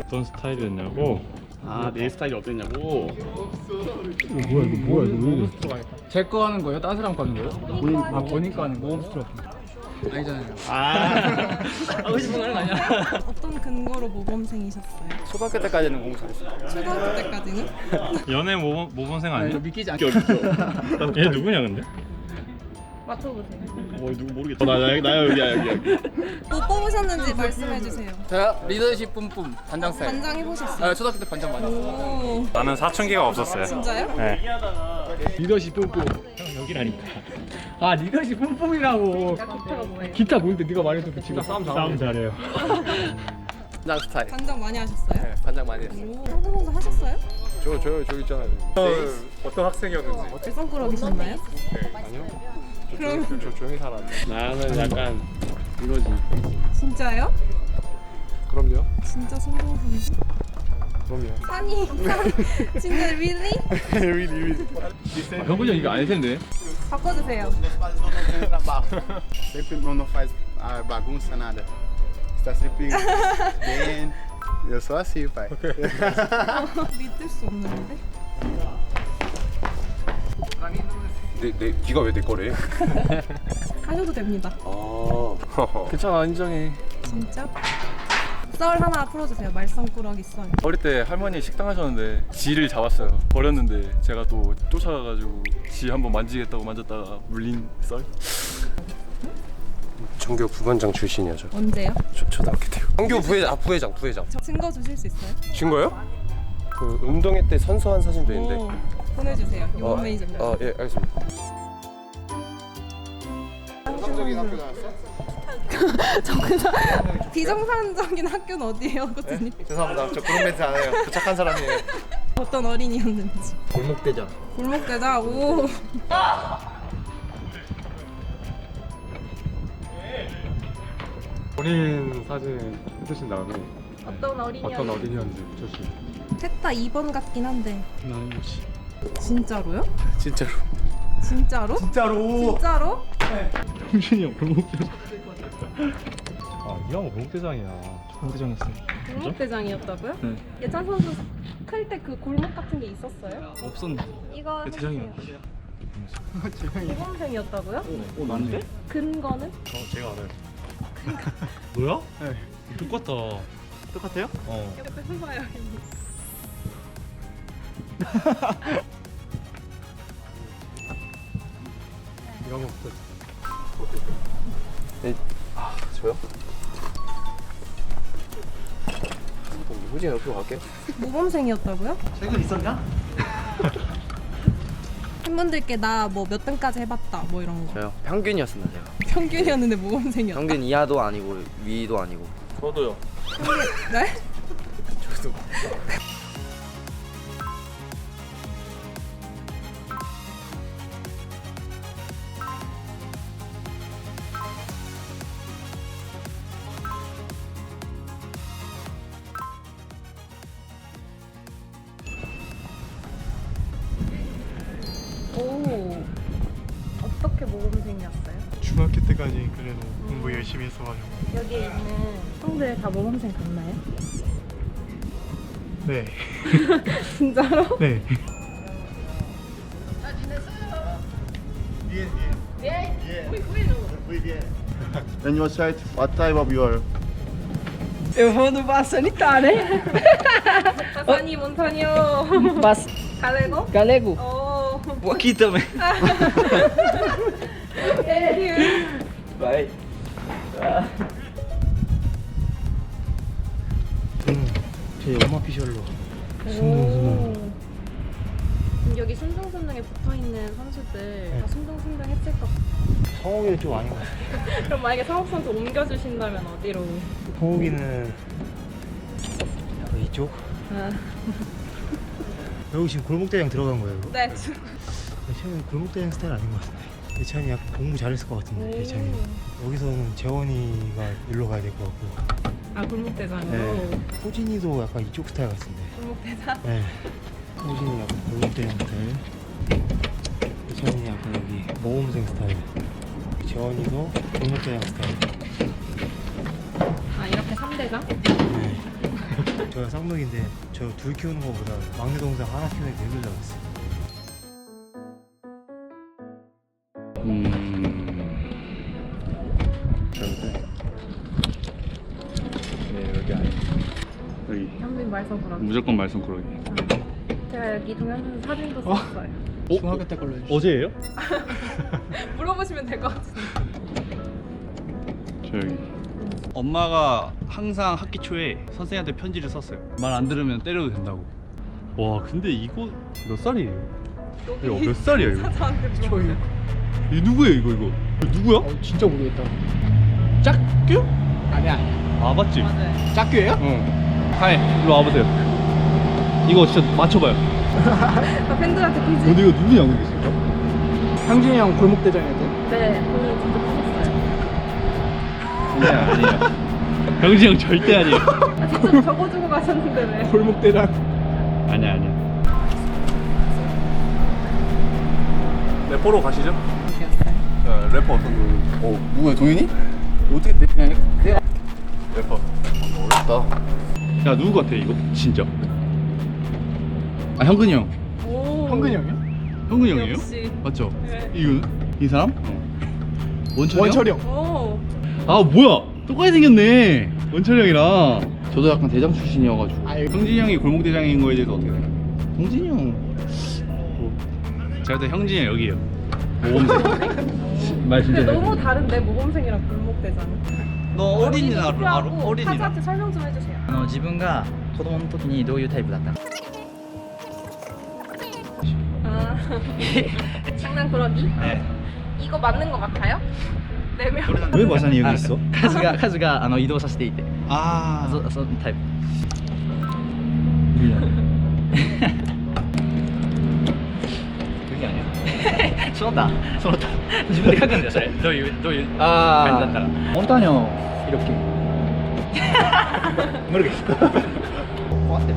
어떤 스타일이었냐고? 아 내 스타일이 어땠냐고 뭐야 이거 뭐야 이거 제거 하는 거예요? 다른 사람 거 하는 거예요? 본인 아 본인 거 하는 거? 아니잖아요. 아 하고 싶은 거 하는 거 아니야 어떤 근거로 모범생이셨어요? 초등학교 때까지는 공부 잘했어 초등학교 때까지는? 연애 모범, 모범생 아니, 아니야? 저 믿기지 않. 얘 누구냐 근데? 맞춰보세요. 어 누구 모르겠다 나, 나, 나 여기야 여기 여기 뭐 뽑으셨는지 말씀해주세요. 제가 리더십 뿜뿜 반장 스타일. 반장 해보셨어요? 아 초등학교 때 반장 많이 했어. 오, 나는 사춘기가 없었어요. 진짜요? 네. 리더십 뿜뿜. 형 여기라니까. 아 리더십 뿜뿜이라고. 기타 뭔데 네가 말해도 그 친구 싸움 싸움 잘해요. 반장 스타일 반장 많이 하셨어요? 네 반장 많이 했어 오, 성대모사 하셨어요? 저, 저, 저 있잖아요 어떤 학생이었는지 쌍꾸러기셨나요? 네, 아니요 저, 그럼- 저, 저 조용히 살았는데 나는 약간 이거지 진짜요? 그럼요 진짜 성대모사인지? 그럼요 산이, 산, 진짜 really? really really 형근이 형 이거 안할 텐데. 바꿔주세요. Sempre não, não faz ah, bagunça, nada. Está sempre bem. Eu sou assim, pai. 믿을 수 없는데? 내, 내, 네가 왜 내 거래? 하셔도 됩니다. 아 괜찮아 인정해 진짜? 썰 하나 풀어주세요. 말썽꾸러기 썰. 어릴 때 할머니 식당 하셨는데 쥐를 잡았어요. 버렸는데 제가 또 쫓아가가지고 쥐 한번 만지겠다고 만졌다가 물린 썰? 전교 부반장 출신이야 저 언제요? 초, 초등학교 때 전교 부회장 아 부회장 부회장 저 증거 주실 수 있어요? 준 거요? 그 운동회 때 선서한 사진도 있는데 오, 보내주세요. 이번 매니저님. 아, 예, 알겠습니다. 비정상적인 학교는 어디예요, 코치님? 죄송합니다. 저 그런 멘트 안 해요. 저 착한 사람이에요. 어떤 어린이였는지. 골목대장. 골목대장. 오. 본인 사진 찍으신 다음에 어떤 어린이? 어떤 어린이였는지 주시. 셋다 2번 같긴 한데. 나는 뭐지? 진짜로요? 진짜로. 진짜로? 진짜로? 진짜로? 형준이 형 골목대장. 아, 이형 골목대장이야. 골목대장이었어. 골목대장이었다고요? 네. 예찬 선수 클 때 그 골목 같은 게 있었어요? 없었는데. 이거 대장이요. 모범생이었다고요? 어, 맞는데? 근거는? 어, 제가 알아요. 뭐야? 네. 똑같다. 똑같아요? 어. 옆에 해봐요. 이런 거 없어. 아, 저요? 후진 옆으로 갈게. 모범생이었다고요? 책은 있었냐? 팬분들께 나 뭐 몇 등까지 해봤다 뭐 이런 거 저요 평균이었습니다 제가 평균이었는데 모범생이었다 평균 이하도 아니고 위도 아니고 저도요. 네? 모범 생이었어요? 중학교 때까지 그래도 공부 열심히 했어가지고 여기에 있는 형들 다 모범생 같나요? 네, 진짜로? 네. And your side, what type of your Eu vou no bar sanitário, hein? 바사니 몬타니오 Bas 갈레고? galego. 오 Vou aqui também. Vai. 제 엄마 피셜로 오. 그럼 여기 순둥순둥에 붙어 있는 선수들 다 순둥순둥 했을 것 같아요 성욱이는 좀 아닌 것 같아요 그럼 만약에 상욱 선수 옮겨주신다면 어디로? 성욱이는 약간 이쪽? 아. 여기 지금 골목대장 들어간 거예요 이거? 네 예찬이 골목대장 스타일 아닌 것 같은데 예찬이 약간 공부 잘했을 것 같은데 예찬이 오. 여기서는 재원이가 일로 가야 될 것 같고 아 골목대장으로? 네. 호진이도 약간 이쪽 스타일 같은데 골목대장? 네. 호진이 약간 골목대장 스타일 예찬이 약간 여기 모범생 스타일 재원이도 골목대장 스타일 아 홍대장? 저 쌍둥이인데 저 둘 키우는 것보다 막내 동생 하나 키우는 게 힘들다고 했어요. 네 여기 아니 여기 현빈 말썽 그러기. 무조건 말썽 그러기 제가 여기 동영상 사진도 썼어요. 중학교 때 걸로 해주세요. 어제예요? 물어보시면 될 것 같은데. 저 여기 엄마가 항상 학기 초에 선생님한테 편지를 썼어요. 말 안 들으면 때려도 된다고. 와 근데 이거 몇 살이에요? 이거 몇 살이야 이거? 저한테 물어보 이 누구예요 이거 이거? 이거 누구야? 어, 진짜 모르겠다. 짝규? 아니야. 아 맞지? 맞아요. 짝규예요? 응. 하이 일로 와보세요. 이거 진짜 맞춰봐요. 나 팬들한테 퀴즈. 근데 이거 누구냐고 이게 진짜? 향진이 형 골목 대장이었대. 네, 본인 진짜 뽑았어요. 아니야 아니야. 병지 형 절대 아니에요. 아, 직접 적어주고 가셨는데 왜? 골목 대장. 아니야 아니야. 래퍼로 가시죠. 야, 래퍼 어떤 거? 어, 누구야, 동현이? 어떻게 돼? 그냥 돼? 래퍼 어렵다. 야 누구 같아 이거? 진짜. 아 현근이 형. 오. 형이요? 현근이 형이에요? 역시. 맞죠? 네. 이거 이 사람? 원철이 원철이 형. 오. 아 뭐야? 똑같이 생겼네. 원철이 형이랑. 저도 약간 대장 출신이어가지고. 아유. 형진이 형이 골목 대장인 거에 대해서 어떻게 생각해요? 형진이 형. 뭐, 제가 볼 때 형진이 형 여기에요. 모범생. 말 근데 진짜. 너무 다른데 모범생이랑 골목대장. 너 어린이는 알아? 알아? 투표하고 어린이는. 타자한테 설명 좀 해주세요. あの自分が子供の時にどういうタイプだったの 아. 장난꾸러기? 네. 이거 맞는 거 같아요? どウェブは社に言うんです家事が家事があの移動させていてああそそのタイプいその他その他自分で書くんだよそれ。どういうどういう感じだったら。モンターニョロキ 無理。です困ってる。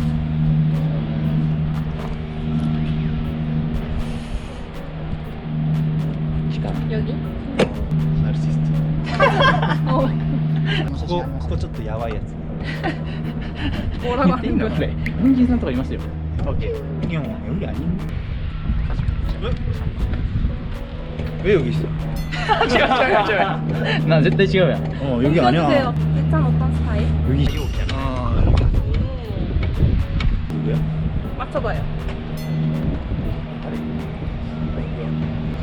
여기? 나르시스트. 어, ここここちょっとやばいやつ。 뭐라고 하는 거야? プレイ。人参さんとかいますよ。 형 여기 아니? 왜 여기 있어? 違う違う違う。な絶対違うやん。 어 여기 아니야. 해주세요. 일단 어떤 스타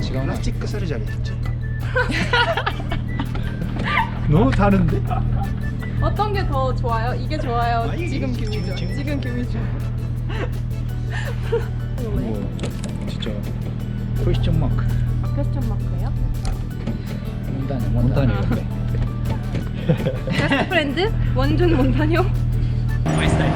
지금 플라스틱 사르자리 했지. 너무 다른데? 어떤 게 더 좋아요? 이게 좋아요? 아, 이게 지금 지금, 규미죠? 지금. 지금 왜? 뭐 진짜 퀘스천 마크. 아, 퀘스천 마크예요? 몬타뇨 몬타뇨. 베스트 프렌드? 원준 스타일. 마이 스타일?